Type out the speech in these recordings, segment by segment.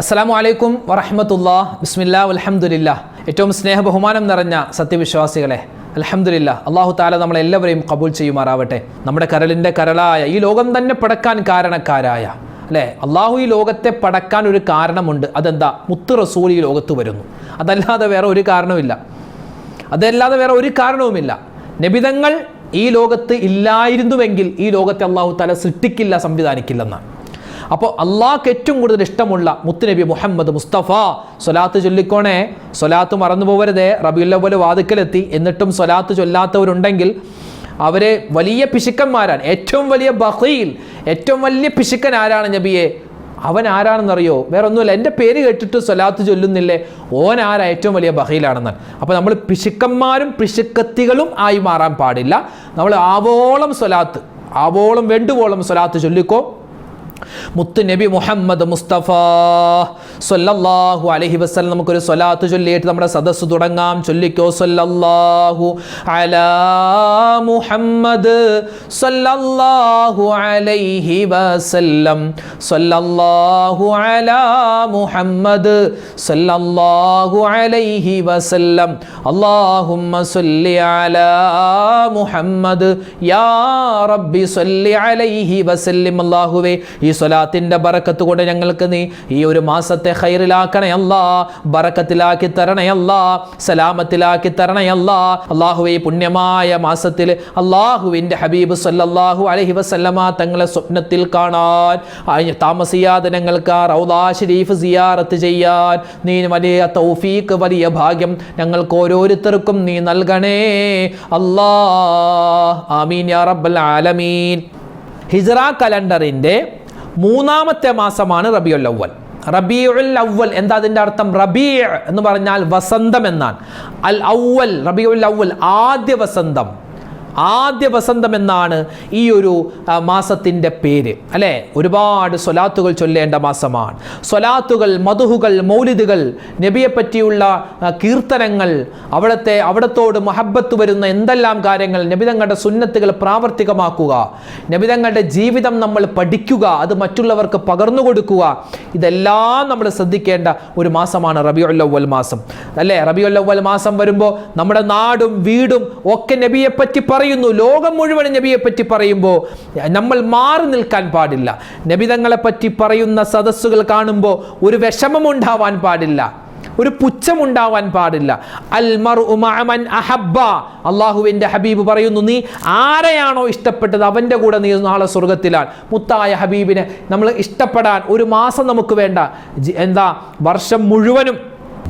അസ്സലാമു അലൈക്കും വറഹമത്തുല്ലാ ബിസ്മില്ല അലഹമുല്ല ഏറ്റവും സ്നേഹ ബഹുമാനം നിറഞ്ഞ സത്യവിശ്വാസികളെ അലഹമുല്ല അള്ളാഹു താല നമ്മളെല്ലാവരെയും കബൂൽ ചെയ്യുമാറാവട്ടെ. നമ്മുടെ കരളിന്റെ കരളായ ഈ ലോകം തന്നെ പടക്കാൻ കാരണക്കാരായ അല്ലേ? അള്ളാഹു ഈ ലോകത്തെ പടക്കാൻ ഒരു കാരണമുണ്ട്. അതെന്താ? മുത്ത് റസൂൽ ഈ ലോകത്ത് വരുന്നു. അതല്ലാതെ വേറെ ഒരു കാരണവുമില്ല. അതല്ലാതെ വേറെ ഒരു കാരണവുമില്ല. നബിതങ്ങൾ ഈ ലോകത്ത് ഇല്ലായിരുന്നുവെങ്കിൽ ഈ ലോകത്തെ അള്ളാഹു താല സൃഷ്ടിക്കില്ല സംവിധാനിക്കില്ലെന്നാണ്. അപ്പോൾ അള്ളാഹ്ക്ക് ഏറ്റവും കൂടുതൽ ഇഷ്ടമുള്ള മുത്തുനബി മുഹമ്മദ് മുസ്തഫ സ്വലാത്ത് ചൊല്ലിക്കോണേ. സ്വലാത്ത് മറന്നു പോകരുതേ റബിയുല്ലവൽ വാതുക്കലെത്തി. എന്നിട്ടും സ്വലാത്ത് ചൊല്ലാത്തവരുണ്ടെങ്കിൽ അവരെ വലിയ പിശുക്കന്മാരാണ്. ഏറ്റവും വലിയ ബഹീൽ ഏറ്റവും വലിയ പിശുക്കൻ ആരാണ് നബിയെ? അവൻ ആരാണെന്നറിയോ? വേറെ ഒന്നുമില്ല എന്റെ പേര് കേട്ടിട്ട് സ്വലാത്ത് ചൊല്ലുന്നില്ലേ? ഓൻ ആരാ? ഏറ്റവും വലിയ ബഹയിലാണെന്ന് അപ്പോൾ നമ്മൾ പിശുക്കന്മാരും പിശുക്കത്തികളും ആയി മാറാൻ പാടില്ല. നമ്മൾ ആവോളം സ്വലാത്ത് ആവോളം വേണ്ടുവോളം സ്വലാത്ത് ചൊല്ലിക്കോ. മുത്ത് നബി മുഹമ്മദ് മുസ്തഫ. സൊല്ലാഹു അലഹി വസ്ലം നമുക്കൊരു സ്വലാത്ത് ചൊല്ലിയിട്ട് നമ്മുടെ സദസ്സ് തുടങ്ങാം. ചൊല്ലിക്കോ സൊല്ലാഹു അല മുഹമ്മദ് സൊല്ലാഹു അലൈഹി വസല്ലം. സൊല്ലാഹു അലാ മുഹമ്മദ് സൊല്ലാഹു അലൈഹി വസല്ലം. അല്ലാഹുമ്മ സല്ലി അലാ മുഹമ്മദ്. യാ റബ്ബി സല്ലി അലൈഹി വസല്ലം. അല്ലാഹുവേ ഈ സ്വലാത്തിന്റെ ബറക്കത്ത് കൊണ്ട് ഞങ്ങൾക്ക് നീ ഈ ഒരു മാസത്തെ ഹൈറിലാക്കണയല്ല ബറക്കത്തിലാക്കി തരണയല്ല സലാമത്തിലാക്കി തരണയല്ല അള്ളാഹു ഈ പുണ്യമായ മാസത്തിൽ അള്ളാഹുവിന്റെ ഹബീബ് സല്ലാഹു അലഹി വസല്ലമ തങ്ങളെ സ്വപ്നത്തിൽ കാണാൻ താമസിയാതെ ഞങ്ങൾക്ക് റൗദാ ഷരീഫ് സിയാറത്ത് ചെയ്യാൻ നീ വലിയ തൗഫീക്ക് വലിയ ഭാഗ്യം ഞങ്ങൾക്ക് ഓരോരുത്തർക്കും നീ നൽകണേ. അല്ലാ ആമീൻ യാ റബ്ബൽ ആലമീൻ. ഹിജ്റ കലണ്ടറിന്റെ മൂന്നാമത്തെ മാസമാണ് റബിയുൽ അവൽ റബിയുൽ അവൽ എന്താ അതിന്റെ അർത്ഥം? റബീ എന്ന് പറഞ്ഞാൽ വസന്തം എന്നാണ്. അൽ അവൽ റബിയുൽ അവൽ ആദ്യ വസന്തം. ആദ്യ വസന്തം എന്നാണ് ഈ ഒരു മാസത്തിന്റെ പേര് അല്ലേ? ഒരുപാട് സ്വലാത്തുകൾ ചൊല്ലേണ്ട മാസമാണ്. സ്വലാത്തുകൾ മധുഹുകൾ മൗലിദുകൾ നബിയെപ്പറ്റിയുള്ള കീർത്തനങ്ങൾ അവിടുത്തെ അവിടത്തോട് മഹബത്ത് വരുന്ന എന്തെല്ലാം കാര്യങ്ങൾ നബിതങ്ങളുടെ സുന്നത്തുകൾ പ്രാവർത്തികമാക്കുക നബിതങ്ങളുടെ ജീവിതം നമ്മൾ പഠിക്കുക അത് മറ്റുള്ളവർക്ക് പകർന്നു കൊടുക്കുക ഇതെല്ലാം നമ്മൾ ശ്രദ്ധിക്കേണ്ട ഒരു മാസമാണ് റബിയുല്ലവൽ മാസം. അല്ലേ? റബിയുല്ലവൽ മാസം വരുമ്പോൾ നമ്മുടെ നാടും വീടും ഒക്കെ നബിയെ പറ്റി പറയുന്നു ലോകം മുഴുവൻ നബിയെ പറ്റി പറയുമ്പോൾ നമ്മൾ മാറി നിൽക്കാൻ പാടില്ല. നബിതങ്ങളെ പറ്റി പറയുന്ന സദസ്സുകൾ കാണുമ്പോൾ ഒരു വിഷമമുണ്ടാവാൻ പാടില്ല ഒരു പുച്ഛമുണ്ടാവാൻ പാടില്ല. അൽ മർഉ മഅ മൻ അഹബ്ബ. അള്ളാഹുവിന്റെ ഹബീബ് പറയുന്നു നീ ആരെയാണോ ഇഷ്ടപ്പെട്ടത് അവന്റെ കൂടെ നീ നാളെ സ്വർഗത്തിലാണ് മുത്തായ ഹബീബിനെ നമ്മൾ ഇഷ്ടപ്പെടാൻ ഒരു മാസം നമുക്ക് വേണ്ട. എന്താ വർഷം മുഴുവനും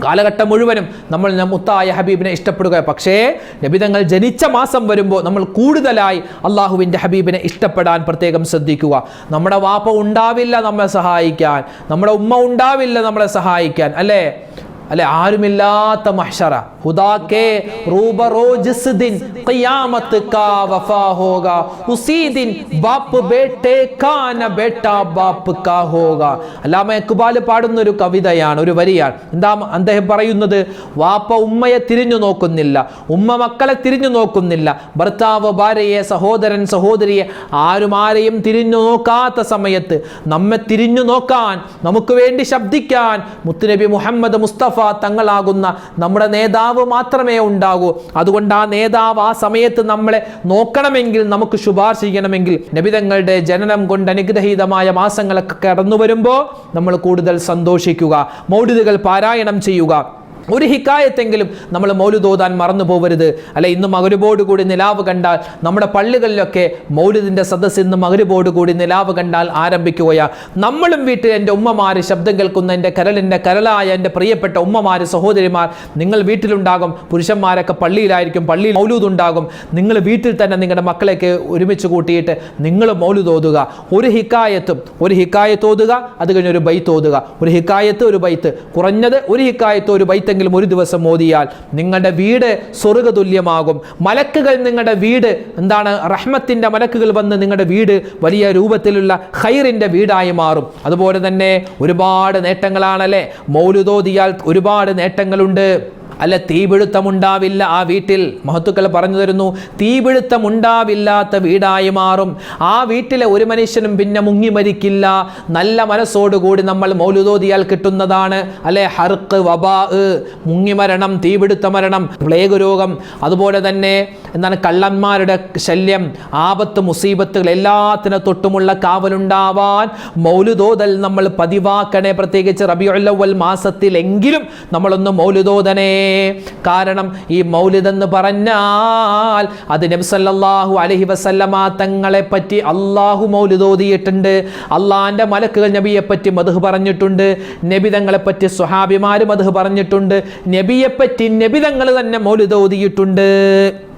കാലഘട്ടം മുഴുവനും നമ്മൾ മുത്തായ ഹബീബിനെ ഇഷ്ടപ്പെടുക. പക്ഷേ നബിതങ്ങൾ ജനിച്ച മാസം വരുമ്പോൾ നമ്മൾ കൂടുതലായി അള്ളാഹുവിന്റെ ഹബീബിനെ ഇഷ്ടപ്പെടാൻ പ്രത്യേകം ശ്രദ്ധിക്കുക. നമ്മുടെ വാപ്പ ഉണ്ടാവില്ല നമ്മളെ സഹായിക്കാൻ. നമ്മുടെ ഉമ്മ ഉണ്ടാവില്ല നമ്മളെ സഹായിക്കാൻ. അല്ലേ? അല്ലെ ആരുമില്ലാത്ത മഹ്ഷറ. ഹുദാക്കെ റൂബറോ ജിസ് ദിൻ ഖിയാമത്ത് കാ വഫാ ഹോഗാ ഉസീ ദിൻ ബാപ്പ് ബേട്ടെ കാ ന ബേട്ടാ ബാപ്പ് കാ ഹോഗാ. അല്ലാമ ഇക്ബാൽ പാടുന്ന ഒരു കവിതയാണ് ഒരു വരിയാണ്. എന്താ അദ്ദേഹം പറയുന്നത്? വാപ്പ ഉമ്മയെ തിരിഞ്ഞു നോക്കുന്നില്ല ഉമ്മ മക്കളെ തിരിഞ്ഞു നോക്കുന്നില്ല. ഭർത്താവ് ഭാര്യയെ സഹോദരൻ സഹോദരിയെ ആരും ആരെയും തിരിഞ്ഞു നോക്കാത്ത സമയത്ത് നമ്മെ തിരിഞ്ഞു നോക്കാൻ നമുക്ക് വേണ്ടി ശബ്ദിക്കാൻ മുത്തുനബി മുഹമ്മദ് മുസ്തഫ തങ്ങളാകുന്ന നമ്മുടെ നേതാവ് മാത്രമേ ഉണ്ടാകൂ. അതുകൊണ്ട് ആ നേതാവ് ആ സമയത്ത് നമ്മളെ നോക്കണമെങ്കിൽ നമുക്ക് ശുപാർശ ചെയ്യണമെങ്കിൽ നബിതങ്ങളുടെ ജനനം കൊണ്ട് അനുഗ്രഹീതമായ മാസങ്ങളൊക്കെ കടന്നു വരുമ്പോൾ നമ്മൾ കൂടുതൽ സന്തോഷിക്കുക മൗലിദുകൾ പാരായണം ചെയ്യുക. ഒരു ഹിക്കായത്തെങ്കിലും നമ്മൾ മൗലുദോതാൻ മറന്നു പോകരുത് അല്ലെ ഇന്ന് മകരുബോട് കൂടി നിലാവ് കണ്ടാൽ നമ്മുടെ പള്ളികളിലൊക്കെ മൗലുദിന്റെ സദസ്സ് ഇന്ന് മകരുബോട് കൂടി നിലാവ് കണ്ടാൽ ആരംഭിക്കുകയാ. നമ്മളും വീട്ടിൽ എന്റെ ഉമ്മമാർ ശബ്ദം കേൾക്കുന്ന എന്റെ കരലിന്റെ കരലായ എന്റെ പ്രിയപ്പെട്ട ഉമ്മമാർ സഹോദരിമാർ നിങ്ങൾ വീട്ടിലുണ്ടാകും. പുരുഷന്മാരൊക്കെ പള്ളിയിലായിരിക്കും പള്ളിയിൽ മൗലൂദ് ഉണ്ടാകും നിങ്ങൾ വീട്ടിൽ തന്നെ നിങ്ങളുടെ മക്കളെയൊക്കെ ഒരുമിച്ച് കൂട്ടിയിട്ട് നിങ്ങൾ മൗലുദോതുക. ഒരു ഹിക്കായത്തും ഒരു ഹിക്കായത്തോതുക അത് കഴിഞ്ഞ് ഒരു ബൈത്ത് ഓതുക ഒരു ഹിക്കായത്ത് ഒരു ബൈത്ത്. കുറഞ്ഞത് ഒരു ഹിക്കായത്ത് ഒരു ബൈത്തെങ്കിലും ഒരു ദിവസം ഓതിയാൽ നിങ്ങളുടെ വീട് സ്വർഗ തുല്യമാകും മലക്കുകൾ നിങ്ങളുടെ വീട് എന്താണ് റഹ്മത്തിന്റെ മലക്കുകൾ വന്ന് നിങ്ങളുടെ വീട് വലിയ രൂപത്തിലുള്ള ഹൈറിന്റെ വീടായി മാറും. അതുപോലെ തന്നെ ഒരുപാട് നേട്ടങ്ങളാണല്ലേ? മൗലുതോതിയാൽ ഒരുപാട് നേട്ടങ്ങളുണ്ട്. അല്ല തീപിടുത്തമുണ്ടാവില്ല ആ വീട്ടിൽ. മഹത്തുക്കൾ പറഞ്ഞു തരുന്നു തീപിടുത്തമുണ്ടാവില്ലാത്ത വീടായി മാറും. ആ വീട്ടിലെ ഒരു മനുഷ്യനും പിന്നെ മുങ്ങി മരിക്കില്ല. നല്ല മനസ്സോടുകൂടി നമ്മൾ മൗലുദോതിയാൽ കിട്ടുന്നതാണ്. അല്ലെ ഹർക്ക് വബാ മുങ്ങിമരണം തീപിടുത്ത മരണം പ്ലേഗ് രോഗം അതുപോലെ തന്നെ എന്താണ് കള്ളന്മാരുടെ ശല്യം ആപത്ത് മുസീബത്തുകൾ എല്ലാത്തിനും തൊട്ടുമുള്ള കാവലുണ്ടാവാൻ മൗലുദോതൽ നമ്മൾ പതിവാക്കണേ. പ്രത്യേകിച്ച് റബിയുള്ളവൽ മാസത്തിലെങ്കിലും നമ്മളൊന്ന് മൗലുദോതനേ. കാരണം ഈ മൗലിദെന്ന് പറഞ്ഞാൽ അത് നബ്സല്ലാഹു അലഹി വസല്ലമ തങ്ങളെ പറ്റി അള്ളാഹു മൗലുദോതിയിട്ടുണ്ട്. അള്ളാഹിന്റെ മലക്കുകൾ നബിയെ പറ്റി മധു പറഞ്ഞിട്ടുണ്ട്. നബിതങ്ങളെ പറ്റി സ്വഹാബിമാരും മധു പറഞ്ഞിട്ടുണ്ട്. നബിയെ പറ്റി നബിതങ്ങൾ തന്നെ മൗലിദോദിയിട്ടുണ്ട്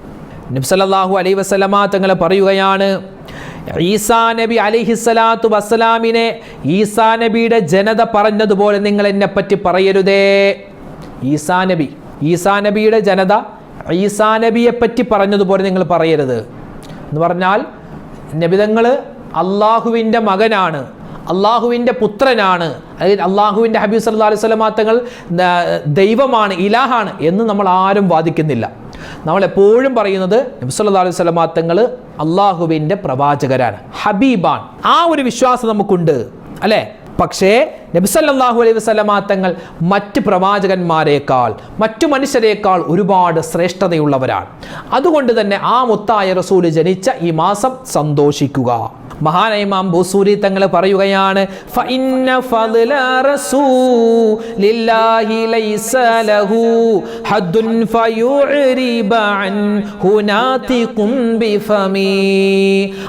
നബ്സല്ലാഹു അലൈ വസല്ലമ തങ്ങൾ പറയുകയാണ് ഈസാ നബി അലിഹിസ്സലാത്തു വസ്സലാമിനെ ഈസാ നബിയുടെ ജനത പറഞ്ഞതുപോലെ നിങ്ങൾ എന്നെ പറ്റി പറയരുതേ. ഈസാ നബി ഈസാ നബിയുടെ ജനത ഈസാ നബിയെ പറ്റി പറഞ്ഞതുപോലെ നിങ്ങൾ പറയരുത്. എന്ന് പറഞ്ഞാൽ നബിതങ്ങൾ അള്ളാഹുവിന്റെ മകനാണ് അള്ളാഹുവിന്റെ പുത്രനാണ് അല്ലെങ്കിൽ അള്ളാഹുവിന്റെ ഹബീബ് സല്ലാ അലൈഹി സ്വലമാ തങ്ങൾ ദൈവമാണ് ഇലാഹാണ് എന്ന് നമ്മൾ ആരും വാദിക്കുന്നില്ല. നമ്മൾ എപ്പോഴും പറയുന്നത് നബ്സല്ലാ അലൈഹി സ്വലമാ തങ്ങൾ അള്ളാഹുവിന്റെ പ്രവാചകരാണ് ഹബീബാൻ ആ ഒരു വിശ്വാസം നമുക്കുണ്ട് അല്ലേ? പക്ഷേ നബിസല്ലാഹു അലൈഹി വസ്ലമാ തങ്ങൾ മറ്റ് പ്രവാചകന്മാരെക്കാൾ മറ്റു മനുഷ്യരെക്കാൾ ഒരുപാട് ശ്രേഷ്ഠതയുള്ളവരാണ്. അതുകൊണ്ട് തന്നെ ആ മുത്തായ റസൂൽ ജനിച്ച ഈ മാസം സന്തോഷിക്കുക. മഹാനായ ഇമാം ബുസൂരി തങ്ങൾ പറയുകയാണ്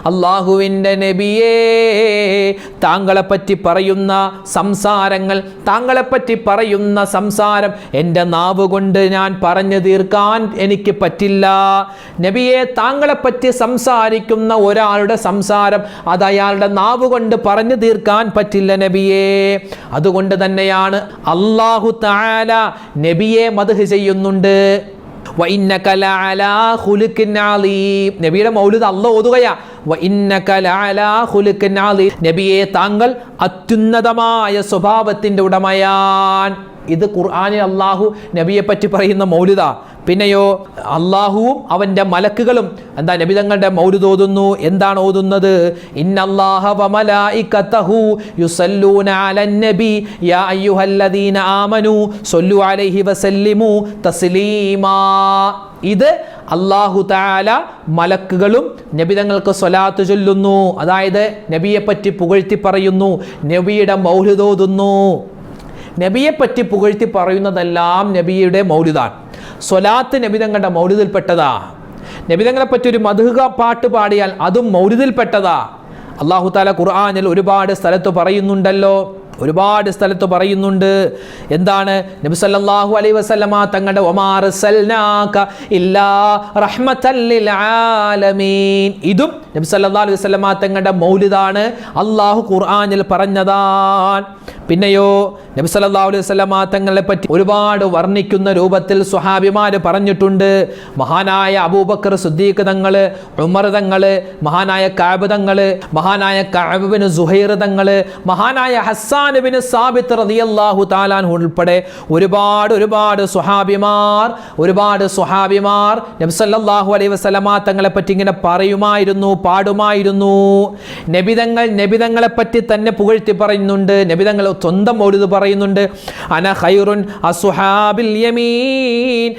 അല്ലാഹുവിന്റെ നബിയേ താങ്കളെ പറ്റി പറയുന്ന സംസാരങ്ങൾ താങ്കളെ പറ്റി പറയുന്ന സംസാരം എന്റെ നാവ് കൊണ്ട് ഞാൻ പറഞ്ഞു തീർക്കാൻ എനിക്ക് പറ്റില്ല. നബിയെ താങ്കളെ പറ്റി സംസാരിക്കുന്ന ഒരാളുടെ സംസാരം അത് അയാളുടെ നാവ് കൊണ്ട് പറഞ്ഞു തീർക്കാൻ പറ്റില്ല നബിയേ. അതുകൊണ്ട് തന്നെയാണ് അള്ളാഹു താല നബിയെ മധു ചെയ്യുന്നുണ്ട്. നബിയുടെ മൗലിദ് അല്ല ഓതുകയാ. നബിയെ താങ്കൾ അത്യുന്നതമായ സ്വഭാവത്തിന്റെ ഉടമയാൻ. ഇത് ഖുർആനിൽ അള്ളാഹു നബിയെ പറ്റി പറയുന്ന മൗലിദ. പിന്നെയോ അള്ളാഹുവും അവന്റെ മലക്കുകളും എന്താ നബിതങ്ങളുടെ ഓതുന്നു എന്താണ് ഓതുന്നത്? ഇത് അള്ളാഹു താല മലക്കുകളും നബിതങ്ങൾക്ക് സ്വലാത്ത് ചൊല്ലുന്നു. അതായത് നബിയെപ്പറ്റി പുകഴ്ത്തി പറയുന്നു. നബിയുടെ മൗലിദോതുന്നു നബിയെ പറ്റി പുകഴ്ത്തി പറയുന്നതെല്ലാം നബിയുടെ മൗലിദാണ് സ്വലാത്ത് നബിതങ്ങളുടെ മൗലിദിൽപ്പെട്ടതാ. നബിതങ്ങളെ പറ്റി ഒരു മധുക പാട്ട് പാടിയാൽ അതും മൗലിദിൽപ്പെട്ടതാ. അള്ളാഹു താല ഖുർആാനിൽ ഒരുപാട് സ്ഥലത്ത് പറയുന്നുണ്ടല്ലോ. ഒരുപാട് സ്ഥലത്ത് പറയുന്നുണ്ട്. എന്താണ്? നബിസല്ലാഹു അലൈ അലൈഹി വസല്ലമ തങ്ങളുടെ ഒമാർ ഇതും നബിസല്ലാ അലൈഹി വസല്ലമ തങ്ങളുടെ മൗലിദാണ്. അള്ളാഹു ഖുർആാനിൽ പറഞ്ഞതാണ്. പിന്നെയോ നബിസല്ലാ അലൈഹി വസല്ലമ തങ്ങളെ പറ്റി ഒരുപാട് വർണിക്കുന്ന രൂപത്തിൽ സുഹാബിമാര് പറഞ്ഞിട്ടുണ്ട്. മഹാനായ അബൂബക്കർ സുദ്ദീഖ് തങ്ങൾ ഉമർ മഹാനായ കാബ് തങ്ങൾ മഹാനായ കാബിന് സുഹൈർ തങ്ങൾ മഹാനായ ഹസ്സാൻ ബിൻ സാബിത്ത് റതിയല്ലാഹു താലാൻ ഉൾപ്പെടെ ഒരുപാട് ഒരുപാട് സുഹാബിമാർ ഒരുപാട് സുഹാബിമാർ നബി സല്ലല്ലാഹു അലൈഹി വസല്ലമ തങ്ങളെ പറ്റി ഇങ്ങനെ പറയുമായിരുന്നു പാടുമായിരുന്നു. നബിതങ്ങൾ നബിതങ്ങളെ പറ്റി തന്നെ പുകഴ്ത്തി പറയുന്നുണ്ട് നബിതങ്ങൾ സ്വന്തം മൗലിദ് പറയുന്നുണ്ട്. അന ഹൈറുൻ അസുഹാബിൽ യമീൻ.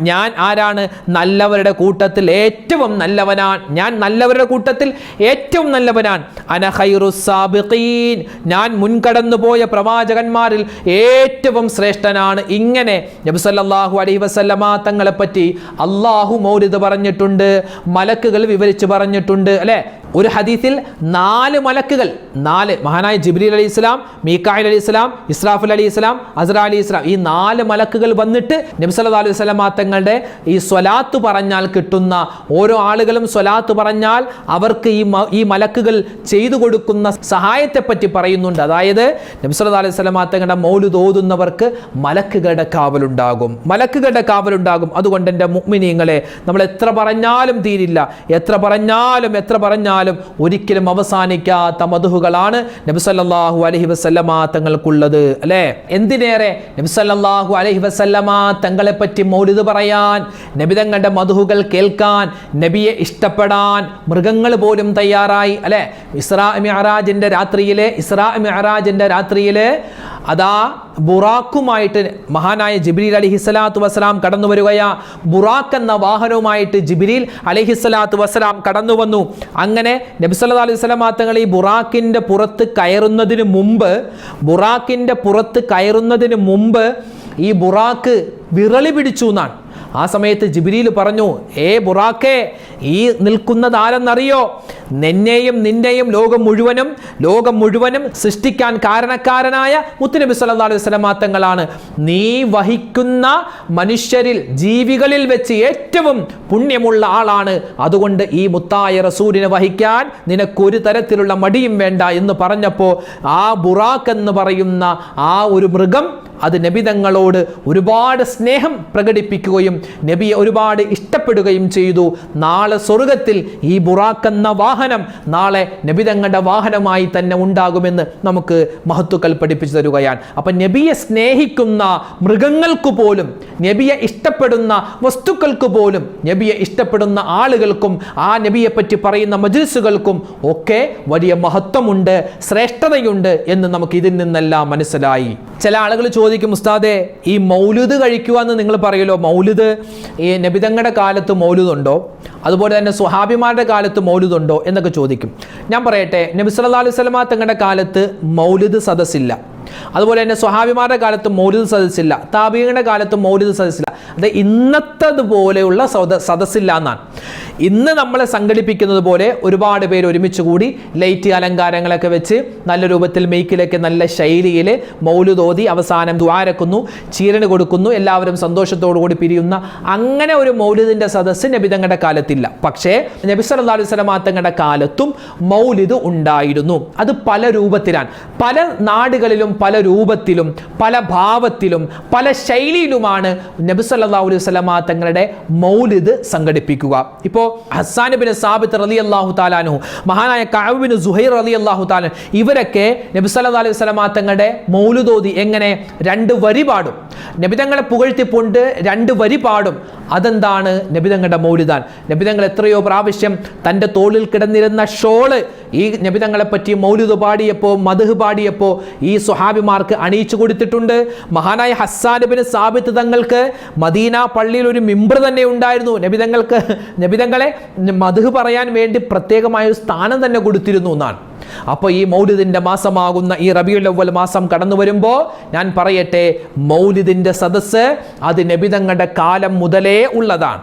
ഞാൻ ആരാണ്? നല്ലവരുടെ കൂട്ടത്തിൽ ഏറ്റവും നല്ലവനാണ്. ഞാൻ നല്ലവരുടെ കൂട്ടത്തിൽ ഏറ്റവും നല്ലവനാണ്. അന ഹൈറു സാബിഖീൻ. ഞാൻ മുൻകടന്നു പോയ പ്രവാചകന്മാരിൽ ഏറ്റവും ശ്രേഷ്ഠനാണ്. ഇങ്ങനെ നബി സല്ലല്ലാഹു അലൈഹി വസല്ലമ തങ്ങളെ പറ്റി അള്ളാഹു മൗലിദ് പറഞ്ഞിട്ടുണ്ട് മലക്കുകൾ വിവരിച്ച് പറഞ്ഞിട്ടുണ്ട് അല്ലെ? ഒരു ഹദീസിൽ നാല് മലക്കുകൾ നാല് മഹാനായ ജിബ്രീൽ അലി ഇസ്ലാം മീക്കായിൽ അലി ഇസ്ലാം ഇസ്രാഫുൽ അലി ഇസ്ലാം അസ്ര അലി ഇസ്ലാം ഈ നാല് മലക്കുകൾ വന്നിട്ട് നബ്സല്ലാ അലൈഹി തങ്ങളുടെ ഈ സ്വലാത്ത് പറഞ്ഞാൽ കിട്ടുന്ന ഓരോ ആളുകളും സ്വലാത്ത് പറഞ്ഞാൽ അവർക്ക് ഈ ഈ മലക്കുകൾ ചെയ്തു കൊടുക്കുന്ന സഹായത്തെപ്പറ്റി പറയുന്നുണ്ട്. അതായത് നബ്സല്ലാ അലൈഹി സ്വലം തങ്ങളുടെ മൗലു ഓതുന്നവർക്ക് മലക്കുകളുടെ കാവലുണ്ടാകും. മലക്കുകളുടെ കാവലുണ്ടാകും. അതുകൊണ്ട് എന്റെ മുഗ്മിനീങ്ങളെ നമ്മൾ എത്ര പറഞ്ഞാലും തീരില്ല. എത്ര പറഞ്ഞാലും എത്ര പറഞ്ഞാലും ഒരിക്കലും അവസാനിക്കാത്ത മധുഹുകളാണ് നബിസല്ലാഹു അലഹി വസല്ലമ തങ്ങൾക്കുള്ളത് അല്ലേ? എന്തിനേറെ? നബിസല്ലാഹു അലഹി വസല്ലമ തങ്ങളെ പറ്റി മൗലിത് പറയാൻ നബിതങ്ങളുടെ മധുഹുകൾ കേൾക്കാൻ നബിയെ ഇഷ്ടപ്പെടാൻ മൃഗങ്ങൾ പോലും തയ്യാറായി. അല്ലേ? ഇസ്രാ മിഅറാജിന്റെ രാത്രിയിലെ ഇസ്രാ മിഅറാജിന്റെ രാത്രിയിൽ അതാ ബുറാക്കുമായിട്ട് മഹാനായ ജിബ്രീൽ അലിഹിസ്സലാത്തു വസ്സലാം കടന്നു വരികയാ. ബുറാക്ക് എന്ന വാഹനവുമായിട്ട് ജിബ്രീൽ അലിഹിസ്സലാത്തു വസ്സലാം കടന്നു വന്നു. അങ്ങനെ നബിസല്ലാ അലൈഹി സ്വലാം തങ്ങൾ ഈ ബുറാക്കിന്റെ പുറത്ത് കയറുന്നതിന് മുമ്പ് ബുറാക്കിന്റെ പുറത്ത് കയറുന്നതിന് മുമ്പ് ഈ ബുറാക്ക് വിറളി പിടിച്ചു എന്നാണ്. ആ സമയത്ത് ജിബിരിയിൽ പറഞ്ഞു ഏ ബുറാക്കേ ഈ നിൽക്കുന്നത് ആരെന്നറിയോ? നിന്നെയും നിന്റെയും ലോകം മുഴുവനും ലോകം മുഴുവനും സൃഷ്ടിക്കാൻ കാരണക്കാരനായ മുത്തുനബി സല്ലാ അലൈഹി സ്വലം തങ്ങളാണ് നീ വഹിക്കുന്ന മനുഷ്യരിൽ ജീവികളിൽ വെച്ച് ഏറ്റവും പുണ്യമുള്ള ആളാണ്. അതുകൊണ്ട് ഈ മുത്തായ റസൂലിനെ വഹിക്കാൻ നിനക്കൊരു തരത്തിലുള്ള മടിയും വേണ്ട എന്ന് പറഞ്ഞപ്പോൾ ആ ബുറാഖ് എന്ന് പറയുന്ന ആ ഒരു മൃഗം അത് നബിതങ്ങളോട് ഒരുപാട് സ്നേഹം പ്രകടിപ്പിക്കുകയും നബിയെ ഒരുപാട് ഇഷ്ടപ്പെടുകയും ചെയ്തു. നാളെ സ്വർഗത്തിൽ ഈ ബുറാഖ് എന്ന വാഹനം നാളെ നബിതങ്ങളുടെ വാഹനമായി തന്നെ ഉണ്ടാകുമെന്ന് നമുക്ക് മഹത്തുക്കൾ പഠിപ്പിച്ചു തരുകയാണ്. അപ്പം നബിയെ സ്നേഹിക്കുന്ന മൃഗങ്ങൾക്ക് പോലും നബിയെ ഇഷ്ടപ്പെടുന്ന വസ്തുക്കൾക്ക് പോലും നബിയെ ഇഷ്ടപ്പെടുന്ന ആളുകൾക്കും ആ നബിയെ പറ്റി പറയുന്ന മജിൽസുകൾക്കും ഒക്കെ വലിയ മഹത്വമുണ്ട് ശ്രേഷ്ഠതയുണ്ട് എന്ന് നമുക്ക് ഇതിൽ നിന്നെല്ലാം മനസ്സിലായി. ചില ആളുകൾ ചോദിക്കും ഉസ്താദെ ഈ മൗലുദ് കഴിക്കുക എന്ന് നിങ്ങൾ പറയുമല്ലോ മൗലുദ് ഈ നബിതങ്ങളുടെ കാലത്ത് മൗലുദുണ്ടോ അതുപോലെ തന്നെ സുഹാബിമാരുടെ കാലത്ത് മൗലുദുണ്ടോ എന്നൊക്കെ ചോദിക്കും. ഞാൻ പറയട്ടെ നബി സല്ലല്ലാഹു അലൈഹി വസല്ലമ തങ്ങളുടെ കാലത്ത് മൗലിദ് സദസ്സില്ല. അതുപോലെ തന്നെ സ്വഹാബിമാരുടെ കാലത്ത് മൗലിദ് സദസ്സില്ല താബീങ്ങളുടെ കാലത്ത് മൗലിദ് സദസ്സില്ല. അത് ഇന്നത്തതുപോലെയുള്ള സദ സദസ്സില്ല എന്നാണ് ഇന്ന് നമ്മളെ സംഘടിപ്പിക്കുന്നത് പോലെ ഒരുപാട് പേര് ഒരുമിച്ച് കൂടി ലൈറ്റ് അലങ്കാരങ്ങളൊക്കെ വെച്ച് നല്ല രൂപത്തിൽ മെയ്ക്കിലൊക്കെ നല്ല ശൈലിയിൽ മൗലുതോതി അവസാനം ദ്വാരക്കുന്നു ചീരന് കൊടുക്കുന്നു എല്ലാവരും സന്തോഷത്തോടു കൂടി പിരിയുന്ന അങ്ങനെ ഒരു മൗലിദിന്റെ സദസ്സ് നബിതങ്ങളുടെ കാലത്തില്ല. പക്ഷേ നബി സല്ലല്ലാഹു അലൈഹി വസല്ലം തങ്ങളുടെ കാലത്തും മൗലിദ് ഉണ്ടായിരുന്നു. അത് പല രൂപത്തിലാണ്. പല നാടുകളിലും പല രൂപത്തിലും പല ഭാവത്തിലും പല ശൈലിയിലുമാണ് നബി സല്ലല്ലാഹു അലൈഹി വസല്ലമ തങ്ങളുടെ മൗലിദ് സംഘടിപ്പിക്കുക. ഇപ്പോൾ ഹസ്സാൻ ബിൻ സാബിത്ത് റലി അള്ളാഹു താലാനു മഹാനായ കഅബ് സുഹൈർ റലി അള്ളാഹു ഇവരൊക്കെ നബി സല്ലല്ലാഹു അലൈഹി വസല്ലമ തങ്ങളുടെ മൗലുദോതി എങ്ങനെ രണ്ട് വരി പാടും. നബിതങ്ങളെ പുകഴ്ത്തിക്കൊണ്ട് രണ്ട് വരി പാടും. അതെന്താണ്? നബിതങ്ങളുടെ മൗലിദാൻ. നബിതങ്ങൾ എത്രയോ പ്രാവശ്യം തന്റെ തോളിൽ കിടന്നിരുന്ന ഷോൾ ഈ നബിതങ്ങളെ പറ്റി മൗലിദ് പാടിയപ്പോൾ മധുഹ് പാടിയപ്പോൾ ഈ സുഹാബിമാർക്ക് അണിയിച്ചു കൊടുത്തിട്ടുണ്ട്. മഹാനായ ഹസ്സാനുബിന് സാബിത്ത് തങ്ങൾക്ക് മദീന പള്ളിയിൽ ഒരു മിമ്പർ തന്നെ ഉണ്ടായിരുന്നു. നബിതങ്ങൾക്ക് നബിതങ്ങളെ മധുഹ് പറയാൻ വേണ്ടി പ്രത്യേകമായ ഒരു സ്ഥാനം തന്നെ കൊടുത്തിരുന്നു എന്നാണ്. അപ്പോൾ ഈ മൗലിദിന്റെ മാസമാകുന്ന ഈ റബിയുൽ അവൽ മാസം കടന്നു വരുമ്പോൾ ഞാൻ പറയട്ടെ മൗലിദിന്റെ സദസ്സ് അത് നബിതങ്ങളുടെ കാലം മുതലേ ഉള്ളതാണ്.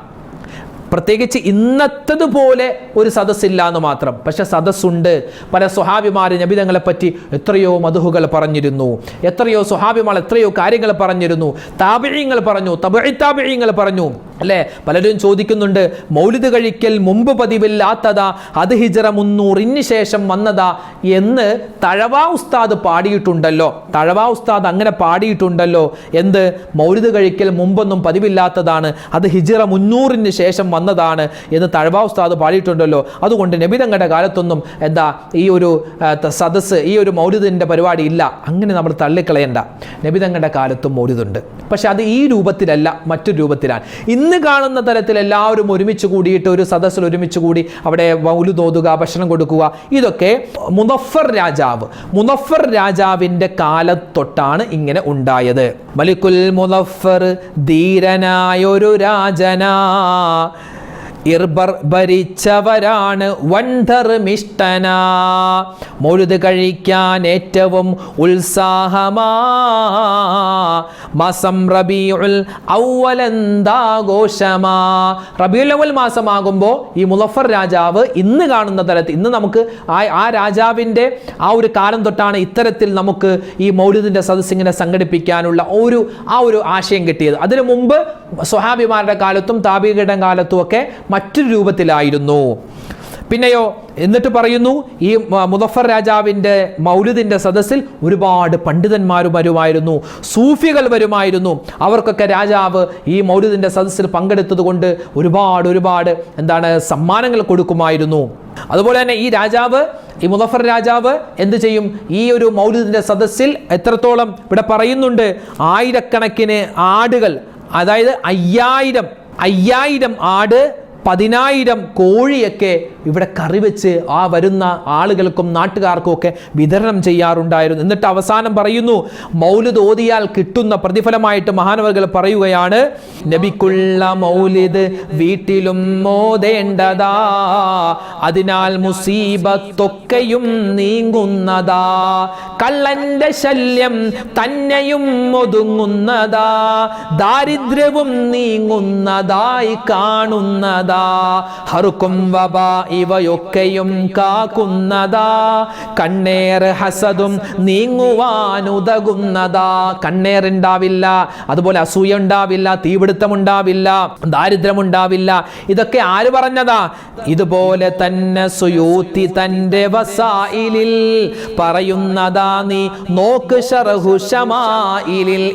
പ്രത്യേകിച്ച് ഇന്നത്തതുപോലെ ഒരു സദസ്സില്ല എന്ന് മാത്രം. പക്ഷെ സദസ്സുണ്ട്. പല സ്വഹാബിമാർ നബിതങ്ങളെ പറ്റി എത്രയോ മധുഹുകൾ പറഞ്ഞിരുന്നു. എത്രയോ സ്വഹാബിമാർ എത്രയോ കാര്യങ്ങൾ പറഞ്ഞിരുന്നു. താപിഴയങ്ങൾ പറഞ്ഞു തബിത്താപിഴയങ്ങൾ പറഞ്ഞു. അല്ലേ? പലരും ചോദിക്കുന്നുണ്ട് മൗലിത് കഴിക്കൽ മുമ്പ് പതിവില്ലാത്തതാ അത് ഹിജറ മുന്നൂറിന് ശേഷം വന്നതാ എന്ന് തഴവാ ഉസ്താദ് പാടിയിട്ടുണ്ടല്ലോ. തഴവാ ഉസ്താദ് അങ്ങനെ പാടിയിട്ടുണ്ടല്ലോ. എന്ത്? മൗലിത് കഴിക്കൽ മുമ്പൊന്നും പതിവില്ലാത്തതാണ് അത് ഹിജിറ മുന്നൂറിന് ശേഷം വന്നതാണ് എന്ന് തഴവാ ഉസ്താദ് പാടിയിട്ടുണ്ടല്ലോ. അതുകൊണ്ട് നബിതങ്ങളുടെ കാലത്തൊന്നും എന്താ ഈ ഒരു സദസ് ഈ ഒരു മൗലിദിന്റെ പരിപാടി ഇല്ല. അങ്ങനെ നമ്മൾ തള്ളിക്കളയണ്ട. നബിതങ്ങളുടെ കാലത്തും മൗലിദുണ്ട്. പക്ഷെ അത് ഈ രൂപത്തിലല്ല മറ്റൊരു രൂപത്തിലാണ്. ഇന്ന് കാണുന്ന തരത്തിൽ എല്ലാവരും ഒരുമിച്ച് കൂടിയിട്ട് ഒരു സദസ്സിൽ ഒരുമിച്ച് കൂടി അവിടെ വൗലു തോതുക ഭക്ഷണം കൊടുക്കുക. ഇതൊക്കെ മുനഫർ രാജാവ് മുനഫർ രാജാവിന്റെ കാലത്തൊട്ടാണ് ഇങ്ങനെ ഉണ്ടായത്. മലിക്കുൽ മുനഫർ ധീരനായൊരു രാജനാ. ഇർബർ ഭരിച്ചവരാണ് വൺധർമിഷ്ടന മൊഴുത് കഴിക്കാൻ ഏറ്റവും ഉത്സാഹമാ. മാസം റബിയുൽ ഔവലന്താഘോഷമാ റബിയുൽ അവൽ മാസമാകുമ്പോൾ ഈ മുലഫർ രാജാവ് ഇന്ന് കാണുന്ന തരത്തിൽ ഇന്ന് നമുക്ക് ആ ആ രാജാവിന്റെ ആ ഒരു കാലം തൊട്ടാണ് ഇത്തരത്തിൽ നമുക്ക് ഈ മൗലിദിന്റെ സദസ് ഇങ്ങനെ സംഘടിപ്പിക്കാനുള്ള ഒരു ആ ഒരു ആശയം കിട്ടിയത്. അതിനു മുമ്പ് സ്വഹാബിമാരുടെ കാലത്തും താപികയുടെ കാലത്തും ഒക്കെ മറ്റൊരു രൂപത്തിലായിരുന്നു. പിന്നെയോ എന്നിട്ട് പറയുന്നു ഈ മുദഫർ രാജാവിന്റെ മൗലിദിന്റെ സദസ്സിൽ ഒരുപാട് പണ്ഡിതന്മാരും വരുമായിരുന്നു സൂഫികൾ വരുമായിരുന്നു. അവർക്കൊക്കെ രാജാവ് ഈ മൗലിദിന്റെ സദസ്സിൽ പങ്കെടുത്തതുകൊണ്ട് ഒരുപാട് ഒരുപാട് എന്താണ് സമ്മാനങ്ങൾ കൊടുക്കുമായിരുന്നു. അതുപോലെ തന്നെ ഈ രാജാവ് ഈ മുദഫർ രാജാവ് എന്ത് ചെയ്യും? ഈ ഒരു മൗലുദിന്റെ സദസ്സിൽ എത്രത്തോളം ഇവിടെ പറയുന്നുണ്ട്? ആയിരക്കണക്കിന് ആടുകൾ അതായത് അയ്യായിരം അയ്യായിരം ആട് പതിനായിരം കോഴിയൊക്കെ ഇവിടെ കറി വെച്ച് ആ വരുന്ന ആളുകൾക്കും നാട്ടുകാർക്കും ഒക്കെ വിതരണം ചെയ്യാറുണ്ടായിരുന്നു. എന്നിട്ട് അവസാനം പറയുന്നു മൗലിദ് ഓതിയാൽ കിട്ടുന്ന പ്രതിഫലമായിട്ട് മഹാനവർകൾ പറയുകയാണ് നബിക്കുള്ള മൗലിദ് വീട്ടിലും മോതേണ്ടതാ അതിനാൽ മുസീബത്തൊക്കെയും നീങ്ങുന്നതാ കള്ളന്റെ ശല്യം തന്നെയും ഒതുങ്ങുന്നതാ ദാരിദ്ര്യവും നീങ്ങുന്നതായി കാണുന്നതാ. ഹറുക്കും വബ ഇവയൊക്കെയും കാക്കുന്നതാ കണ്ണേർ ഹസദും നീങ്ങുവാനുതകുന്നതാ. കണ്ണേർ ഉണ്ടാവില്ല അതുപോലെ അസൂയ ഉണ്ടാവില്ല തീപിടുത്തം ഉണ്ടാവില്ല ദാരിദ്ര്യം ഉണ്ടാവില്ല ഇതൊക്കെ ആര് പറഞ്ഞതാ? ഇതുപോലെ തന്നെ സുയൂത്തി തന്റെ വസായിലിൽ പറയുന്നതാ നീ നോക്ക്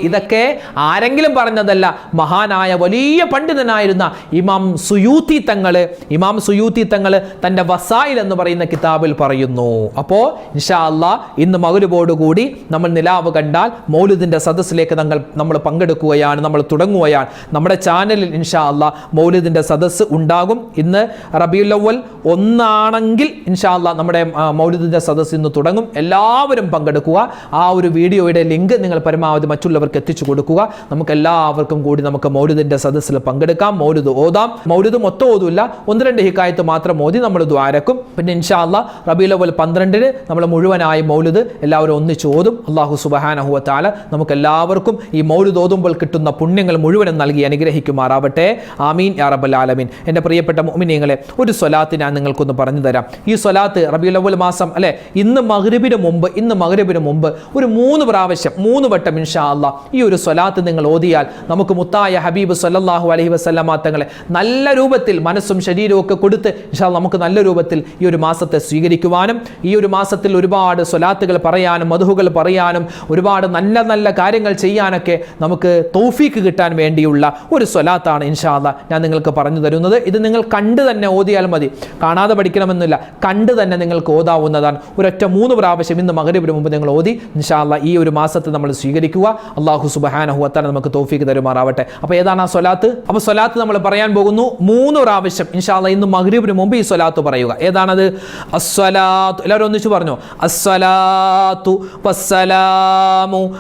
ഇതൊക്കെ ആരെങ്കിലും പറഞ്ഞതല്ല മഹാനായ വലിയ പണ്ഡിതനായിരുന്ന ഇമാം സുയൂത്തി തങ്ങൾ ഇമാം സുയൂത്തി തങ്ങൾ തന്റെ വസായിൽ എന്ന് പറയുന്ന കിതാബിൽ പറയുന്നു. അപ്പോൾ ഇൻഷാ അള്ളാ ഇന്ന് മകരുബോട് കൂടി നമ്മൾ നിലാവ് കണ്ടാൽ മൗലുദിന്റെ സദസ്സിലേക്ക് തങ്ങൾ നമ്മൾ പങ്കെടുക്കുകയാണ് നമ്മൾ തുടങ്ങുകയാണ്. നമ്മുടെ ചാനലിൽ ഇൻഷാ അള്ളാ മൗലുദിന്റെ സദസ്സ് ഉണ്ടാകും. ഇന്ന് റബിയുല്ലവൽ ഒന്നാണെങ്കിൽ ഇൻഷാ അള്ളാ നമ്മുടെ മൗലുദിന്റെ സദസ്സ് ഇന്ന് തുടങ്ങും. എല്ലാവരും പങ്കെടുക്കുക. ആ ഒരു വീഡിയോയുടെ ലിങ്ക് നിങ്ങൾ പരമാവധി മറ്റുള്ളവർക്ക് എത്തിച്ചു കൊടുക്കുക. നമുക്ക് എല്ലാവർക്കും കൂടി നമുക്ക് മൗലുദിന്റെ സദസ്സിൽ പങ്കെടുക്കാം. മൗലുദ് ഓതാം. മൗലുദ് മൊത്തം ഓതൂല്ല ഒന്ന് രണ്ട് ഹിക്കായത്ത് മാത്രം ഓതി നമ്മൾ ദ്വാരക്കും പിന്നെ ഇൻഷാ അല്ലാ റബീൽ അവൽ പന്ത്രണ്ടിന് നമ്മൾ മുഴുവനായി മൗലുദ് എല്ലാവരും ഒന്നിച്ച് ഓതും. അള്ളാഹു സുബഹാനഹുവത്താല നമുക്ക് എല്ലാവർക്കും ഈ മൗലുദ് ഓതുമ്പോൾ കിട്ടുന്ന പുണ്യങ്ങൾ മുഴുവനും നൽകി അനുഗ്രഹിക്കുമാറാവട്ടെ. ആമീൻ യാ റബ്ബൽ ആലമീൻ. എന്റെ പ്രിയപ്പെട്ട മോമിനിയങ്ങളെ ഒരു സ്വലാത്ത് ഞാൻ നിങ്ങൾക്കൊന്ന് പറഞ്ഞു തരാം. ഈ സ്വലാത്ത് റബീലവൽ മാസം അല്ലെ? ഇന്ന് മകരബിന് മുമ്പ് ഇന്ന് മകരബിന് മുമ്പ് ഒരു മൂന്ന് പ്രാവശ്യം മൂന്ന് വട്ടം ഇൻഷാ അല്ലാ ഈ ഒരു സ്വലാത്ത് നിങ്ങൾ ഓതിയാൽ നമുക്ക് മുത്തായ ഹബീബ് സല്ലാഹു അലഹി വസല്ലമ തങ്ങളെ നല്ല രൂപത്തിൽ മനസ്സും ശരീരവും ഒക്കെ കൊടുത്ത് നമുക്ക് നല്ല രൂപത്തിൽ ഈ ഒരു മാസത്തെ സ്വീകരിക്കുവാനും ഈ ഒരു മാസത്തിൽ ഒരുപാട് സ്വലാത്തുകൾ പറയാനും മധുഹുകൾ പറയാനും ഒരുപാട് നല്ല നല്ല കാര്യങ്ങൾ ചെയ്യാനൊക്കെ നമുക്ക് തൗഫീക്ക് കിട്ടാൻ വേണ്ടിയുള്ള ഒരു സ്വലാത്താണ് ഇൻഷാ അല്ലാ ഞാൻ നിങ്ങൾക്ക് പറഞ്ഞു തരുന്നത്. ഇത് നിങ്ങൾ കണ്ട് തന്നെ ഓതിയാൽ മതി. കാണാതെ പഠിക്കണമെന്നില്ല. കണ്ട് തന്നെ നിങ്ങൾക്ക് ഓതാവുന്നതാണ്. ഒരൊറ്റ മൂന്ന് പ്രാവശ്യം ഇന്ന് മകരവിന് മുമ്പ് നിങ്ങൾ ഓതി ഇൻഷാല്ല ഈ ഒരു മാസത്തെ നമ്മൾ സ്വീകരിക്കുക. അള്ളാഹു സുബാന ഹുത്താൻ നമുക്ക് തോഫീക്ക് തരുമാറാവട്ടെ. അപ്പോൾ ഏതാണ് ആ സ്വലാത്ത്? അപ്പോൾ സ്വലാത്ത് നമ്മൾ പറയാൻ പോകുന്നു മൂന്ന് പ്രാവശ്യം ഇൻഷാല്ല ഇന്ന് മഗ്രിബിന് മുമ്പ് ഈ സ്വലാത്ത് പറയുക. ഏതാണത്? അസ്വലാത്തു എല്ലാവരും ഒന്നിച്ച് പറഞ്ഞു. അസ്വലാത്തു വസ്സലാമു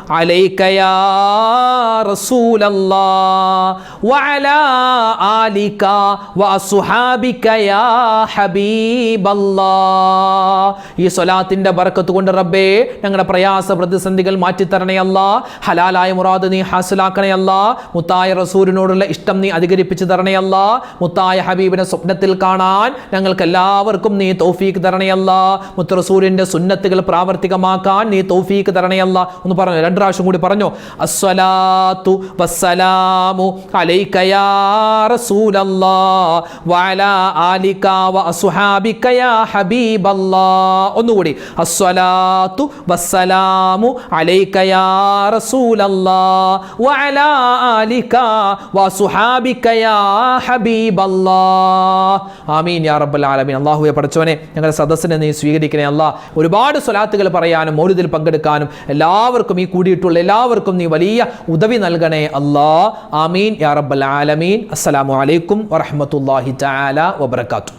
റസൂലല്ലാ വഅലാ ആലിക യാ ഈ സ്വലാത്തിന്റെ ബർക്കത്ത് കൊണ്ട് റബ്ബേ ഞങ്ങളുടെ പ്രയാസ പ്രതിസന്ധികൾ മാറ്റിത്തരണയല്ല ഹലാലായ മുറാദ് നീ ഹാസിലാക്കണയല്ല മുത്തായ റസൂലിനോടുള്ള ഇഷ്ടം നീ അധികരിപ്പിച്ച് തരണയല്ല അല്ലാ. മുത്തായ ഹബീബിനെ സ്വപ്നത്തിൽ കാണാൻ ഞങ്ങൾക്ക് എല്ലാവർക്കും നീ തൗഫീക്ക് തരണയല്ല. മുത്തറസൂലിന്റെ സുന്നത്തുകൾ പ്രാവർത്തികമാക്കാൻ നീ തൗഫീക്ക് തരണയല്ല. ഒന്ന് പറഞ്ഞു? രണ്ട് പ്രാവശ്യം കൂടി പറഞ്ഞു? അസ്വലാത്തു വസ്സലാമു യാ ഒന്നുകൂടി. അസ്വലാത്തു വസ്സലാമു അലൈക യാ യാ ആമീൻ യാ റബ്ബൽ ആലമീൻ. അള്ളാഹുവെ പഠിച്ചവനെ ഞങ്ങളുടെ സദസ്സിനെ നീ സ്വീകരിക്കണേ അല്ലാ. ഒരുപാട് സ്വലാത്തുകൾ പറയാനും മൗലിദിൽ പങ്കെടുക്കാനും എല്ലാവർക്കും ഈ കൂടിയിട്ടുള്ള എല്ലാവർക്കും നീ വലിയ ഉദവി നൽകണേ അല്ലാ. ആമീൻ യാ റബ്ബൽ ആലമീൻ. അസ്സലാമു അലൈക്കും വറഹ്മത്തുള്ളാഹി തആല വബറകാതുഹു